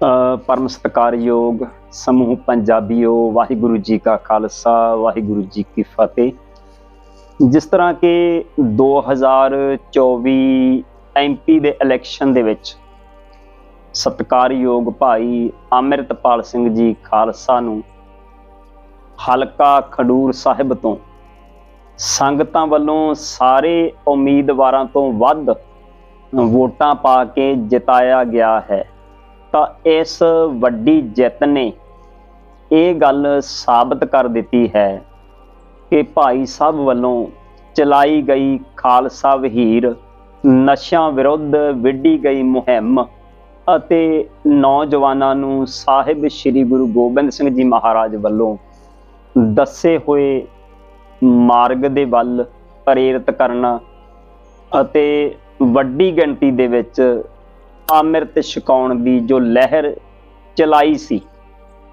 ਪਰਮ ਸਤਿਕਾਰਯੋਗ ਸਮੂਹ ਪੰਜਾਬੀਓ, ਵਾਹਿਗੁਰੂ ਜੀ ਕਾ ਖਾਲਸਾ, ਵਾਹਿਗੁਰੂ ਜੀ ਕੀ ਫਤਿਹ। ਜਿਸ ਤਰ੍ਹਾਂ ਕਿ 2024 ਐਮਪੀ ਦੇ ਇਲੈਕਸ਼ਨ ਦੇ ਵਿੱਚ ਸਤਿਕਾਰਯੋਗ ਭਾਈ ਅੰਮ੍ਰਿਤਪਾਲ ਸਿੰਘ ਜੀ ਖਾਲਸਾ ਨੂੰ ਹਲਕਾ ਖਡੂਰ ਸਾਹਿਬ ਤੋਂ ਸੰਗਤਾਂ ਵੱਲੋਂ ਸਾਰੇ ਉਮੀਦਵਾਰਾਂ ਤੋਂ ਵੱਧ ਵੋਟਾਂ ਪਾ ਕੇ ਜਿਤਾਇਆ ਗਿਆ ਹੈ। ਤਾਂ ਇਸ ਵੱਡੀ ਜਿੱਤ ਨੇ ਇਹ ਗੱਲ ਸਾਬਤ ਕਰ ਦਿੱਤੀ ਹੈ ਕਿ ਭਾਈ ਸਾਹਿਬ ਵੱਲੋਂ ਚਲਾਈ ਗਈ ਖਾਲਸਾ ਵਹੀਰ ਨਸ਼ਿਆਂ ਵਿਰੁੱਧ ਵਿੱਢੀ ਗਈ ਮੁਹਿੰਮ ਅਤੇ ਨੌਜਵਾਨਾਂ ਨੂੰ ਸਾਹਿਬ ਸ੍ਰੀ ਗੁਰੂ ਗੋਬਿੰਦ ਸਿੰਘ ਜੀ ਮਹਾਰਾਜ ਵੱਲੋਂ ਦੱਸੇ ਹੋਏ ਮਾਰਗ ਦੇ ਵੱਲ ਪ੍ਰੇਰਿਤ ਕਰਨਾ ਅਤੇ ਵੱਡੀ ਗਿਣਤੀ ਦੇ ਵਿੱਚ ਅੰਮ੍ਰਿਤ ਛਕਾਉਣ ਦੀ ਜੋ ਲਹਿਰ ਚਲਾਈ ਸੀ,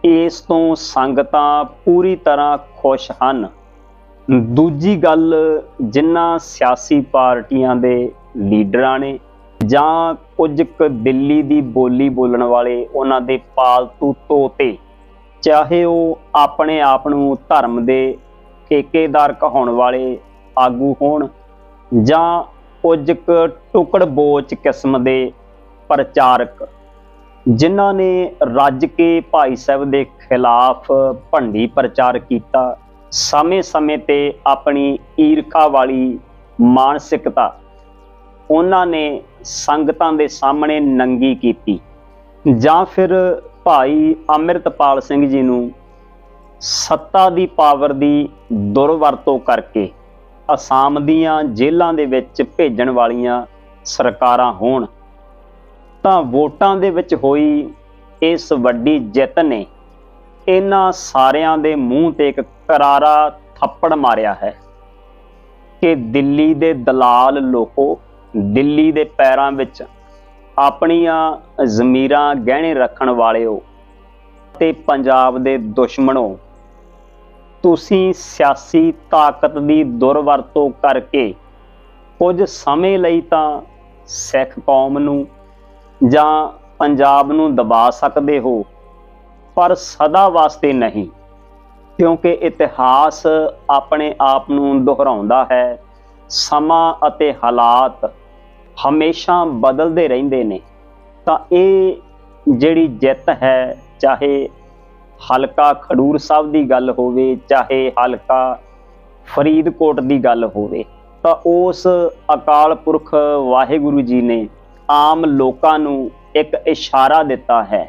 ਇਸ ਤੋਂ ਸੰਗਤਾਂ ਪੂਰੀ ਤਰ੍ਹਾਂ ਖੁਸ਼ ਹਨ। ਦੂਜੀ ਗੱਲ ਜਿਨ੍ਹਾਂ ਸਿਆਸੀ ਪਾਰਟੀਆਂ ਦੇ ਲੀਡਰਾਂ ਨੇ ਜਾਂ ਕੁਝ ਕੁ ਦਿੱਲੀ ਦੀ ਬੋਲੀ ਬੋਲਣ ਵਾਲੇ ਉਹਨਾਂ ਦੇ ਪਾਲਤੂ ਤੋਤੇ, ਚਾਹੇ ਉਹ ਆਪਣੇ ਆਪ ਨੂੰ ਧਰਮ ਦੇ ਠੇਕੇਦਾਰ ਕਹਾਉਣ ਵਾਲੇ ਆਗੂ ਹੋਣ ਜਾਂ ਕੁਝ ਕੁ ਟੁਕੜ ਬੋਚ ਕਿਸਮ ਦੇ ਪ੍ਰਚਾਰਕ, ਜਿਨ੍ਹਾਂ ਨੇ ਰੱਜ ਕੇ ਭਾਈ ਸਾਹਿਬ ਦੇ ਖਿਲਾਫ ਭੰਡੀ ਪ੍ਰਚਾਰ ਕੀਤਾ, ਸਮੇਂ-ਸਮੇਂ ਤੇ ਆਪਣੀ ਈਰਖਾ ਵਾਲੀ ਮਾਨਸਿਕਤਾ ਉਹਨਾਂ ਨੇ ਸੰਗਤਾਂ ਦੇ ਸਾਹਮਣੇ ਨੰਗੀ ਕੀਤੀ। ਜਾਂ ਫਿਰ ਭਾਈ ਅੰਮ੍ਰਿਤਪਾਲ ਸਿੰਘ ਜੀ ਨੂੰ ਸੱਤਾ ਦੀ ਪਾਵਰ ਦੀ ਦੁਰਵਰਤੋਂ ਕਰਕੇ ਅਸਾਮ ਦੀਆਂ ਜੇਲ੍ਹਾਂ ਦੇ ਵਿੱਚ ਭੇਜਣ ਵਾਲੀਆਂ ਸਰਕਾਰਾਂ ਹੋਣ। ਤਾਂ ਵੋਟਾਂ ਦੇ ਵਿੱਚ ਹੋਈ ਇਸ ਵੱਡੀ ਜਿੱਤ ਨੇ ਇਹਨਾਂ ਸਾਰਿਆਂ ਦੇ ਮੂੰਹ ਤੇ ਇੱਕ ਕਰਾਰਾ ਥੱਪੜ ਮਾਰਿਆ ਹੈ ਕਿ ਦਿੱਲੀ ਦੇ ਦਲਾਲ ਲੋਕੋ ਦਿੱਲੀ ਦੇ ਪੈਰਾਂ ਵਿੱਚ ਆਪਣੀਆਂ ਜ਼ਮੀਰਾਂ ਗਹਿਣੇ ਰੱਖਣ ਵਾਲਿਓ ਤੇ ਪੰਜਾਬ ਦੇ ਦੁਸ਼ਮਣੋ, ਤੁਸੀਂ ਸਿਆਸੀ ਤਾਕਤ ਦੀ ਦੁਰਵਰਤੋਂ ਕਰਕੇ ਕੁਝ ਸਮੇਂ ਲਈ ਤਾਂ ਸਿੱਖ ਕੌਮ ਨੂੰ ਜਾਂ ਪੰਜਾਬ ਨੂੰ ਦਬਾ ਸਕਦੇ ਹੋ, ਪਰ ਸਦਾ ਵਾਸਤੇ ਨਹੀਂ, ਕਿਉਂਕਿ ਇਤਿਹਾਸ ਆਪਣੇ ਆਪ ਨੂੰ ਦੁਹਰਾਉਂਦਾ ਹੈ। ਸਮਾਂ ਅਤੇ ਹਾਲਾਤ ਹਮੇਸ਼ਾ ਬਦਲਦੇ ਰਹਿੰਦੇ ਨੇ। ਤਾਂ ਇਹ ਜਿਹੜੀ ਜਿੱਤ ਹੈ, ਚਾਹੇ ਹਲਕਾ ਖਡੂਰ ਸਾਹਿਬ ਦੀ ਗੱਲ ਹੋਵੇ, ਚਾਹੇ ਹਲਕਾ ਫਰੀਦਕੋਟ ਦੀ ਗੱਲ ਹੋਵੇ, ਤਾਂ ਉਸ ਅਕਾਲ ਪੁਰਖ ਵਾਹਿਗੁਰੂ ਜੀ ਨੇ ਆਮ ਲੋਕਾਂ ਨੂੰ ਇੱਕ ਇਸ਼ਾਰਾ ਦਿੱਤਾ ਹੈ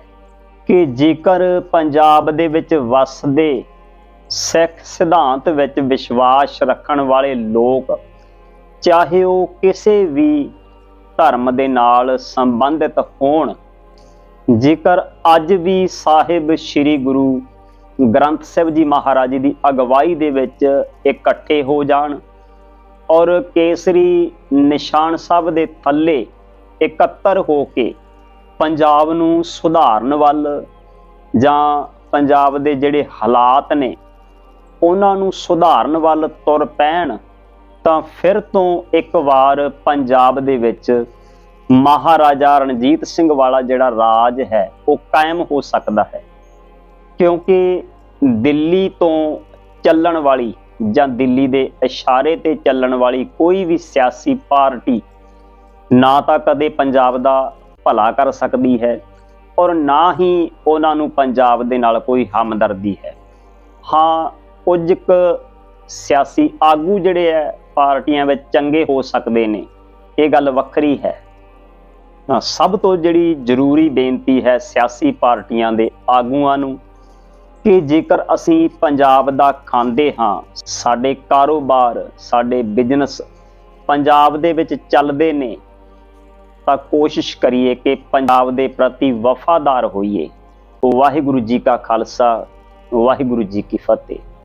ਕਿ ਜੇਕਰ ਪੰਜਾਬ ਦੇ ਵਿੱਚ ਵਸਦੇ ਸਿੱਖ ਸਿਧਾਂਤ ਵਿੱਚ ਵਿਸ਼ਵਾਸ ਰੱਖਣ ਵਾਲੇ ਲੋਕ ਚਾਹੇ ਉਹ ਕਿਸੇ ਵੀ ਧਰਮ ਦੇ ਨਾਲ ਸੰਬੰਧਿਤ ਹੋਣ, ਜੇਕਰ ਅੱਜ ਵੀ ਸਾਹਿਬ ਸ੍ਰੀ ਗੁਰੂ ਗ੍ਰੰਥ ਸਾਹਿਬ ਜੀ ਮਹਾਰਾਜ ਜੀ ਦੀ ਅਗਵਾਈ ਦੇ ਵਿੱਚ ਇਕੱਠੇ ਹੋ ਜਾਣ ਔਰ ਕੇਸਰੀ ਨਿਸ਼ਾਨ ਸਾਹਿਬ ਦੇ ਥੱਲੇ ਇਕੱਤਰ ਹੋ ਕੇ ਪੰਜਾਬ ਨੂੰ ਸੁਧਾਰਨ ਵੱਲ ਜਾਂ ਪੰਜਾਬ ਦੇ ਜਿਹੜੇ ਹਾਲਾਤ ਨੇ ਉਹਨਾਂ ਨੂੰ ਸੁਧਾਰਨ ਵੱਲ ਤੁਰ ਪੈਣ, ਤਾਂ ਫਿਰ ਤੋਂ ਇੱਕ ਵਾਰ ਪੰਜਾਬ ਦੇ ਵਿੱਚ ਮਹਾਰਾਜਾ ਰਣਜੀਤ ਸਿੰਘ ਵਾਲਾ ਜਿਹੜਾ ਰਾਜ ਹੈ, ਉਹ ਕਾਇਮ ਹੋ ਸਕਦਾ ਹੈ। ਕਿਉਂਕਿ ਦਿੱਲੀ ਤੋਂ ਚੱਲਣ ਵਾਲੀ ਜਾਂ ਦਿੱਲੀ ਦੇ ਇਸ਼ਾਰੇ ਤੇ ਚੱਲਣ ਵਾਲੀ ਕੋਈ ਵੀ ਸਿਆਸੀ ਪਾਰਟੀ ਨਾ ਤਾਂ ਕਦੇ ਪੰਜਾਬ ਦਾ ਭਲਾ ਕਰ ਸਕਦੀ ਹੈ ਔਰ ਨਾ ਹੀ ਉਹਨਾਂ ਨੂੰ ਪੰਜਾਬ ਦੇ ਨਾਲ ਕੋਈ ਹਮਦਰਦੀ ਹੈ। ਹਾਂ, ਕੁਝ ਕੁ ਸਿਆਸੀ ਆਗੂ ਜਿਹੜੇ ਹੈ ਪਾਰਟੀਆਂ ਵਿੱਚ ਚੰਗੇ ਹੋ ਸਕਦੇ ਨੇ, ਇਹ ਗੱਲ ਵੱਖਰੀ ਹੈ। ਤਾਂ ਸਭ ਤੋਂ ਜਿਹੜੀ ਜ਼ਰੂਰੀ ਬੇਨਤੀ ਹੈ ਸਿਆਸੀ ਪਾਰਟੀਆਂ ਦੇ ਆਗੂਆਂ ਨੂੰ ਕਿ ਜੇਕਰ ਅਸੀਂ ਪੰਜਾਬ ਦਾ ਖਾਂਦੇ ਹਾਂ, ਸਾਡੇ ਕਾਰੋਬਾਰ, ਸਾਡੇ ਬਿਜ਼ਨਸ ਪੰਜਾਬ ਦੇ ਵਿੱਚ ਚੱਲਦੇ ਨੇ ਤਾਂ ਕੋਸ਼ਿਸ਼ ਕਰੀਏ ਕਿ ਪੰਜਾਬ ਦੇ ਪ੍ਰਤੀ ਵਫਾਦਾਰ ਹੋਈਏ। ਵਾਹਿਗੁਰੂ ਜੀ ਕਾ ਖਾਲਸਾ, ਵਾਹਿਗੁਰੂ ਜੀ ਕੀ ਫਤਿਹ।